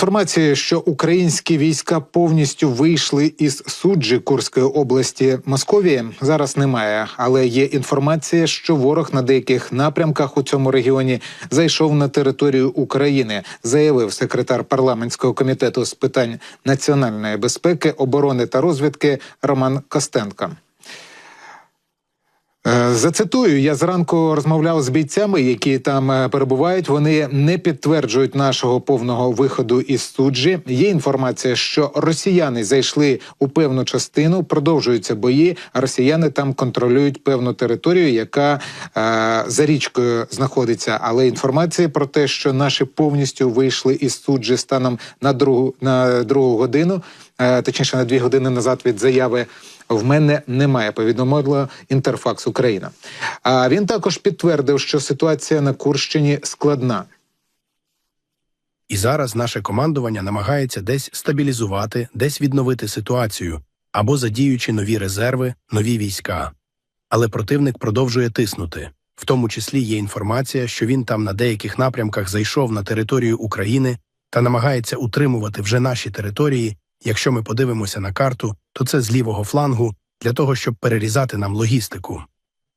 Інформації, що українські війська повністю вийшли із суджі Курської області Московії, зараз немає. Але є інформація, що ворог на деяких напрямках у цьому регіоні зайшов на територію України, заявив секретар парламентського комітету з питань національної безпеки, оборони та розвідки Роман Костенко. Е, Зацитую, я зранку розмовляв з бійцями, які там е, перебувають. Вони не підтверджують нашого повного виходу із суджі. Є інформація, що росіяни зайшли у певну частину, продовжуються бої. А росіяни там контролюють певну територію, яка е, за річкою знаходиться. Але інформація про те, що наші повністю вийшли із суджі станом на другу на другу годину, е, точніше на дві години назад від заяви. В мене немає, повідомила Інтерфакс Україна. А він також підтвердив, що ситуація на Курщині складна. І зараз наше командування намагається десь стабілізувати, десь відновити ситуацію або задіючи нові резерви, нові війська. Але противник продовжує тиснути. В тому числі є інформація, що він там на деяких напрямках зайшов на територію України та намагається утримувати вже наші території. Якщо ми подивимося на карту, то це з лівого флангу для того, щоб перерізати нам логістику.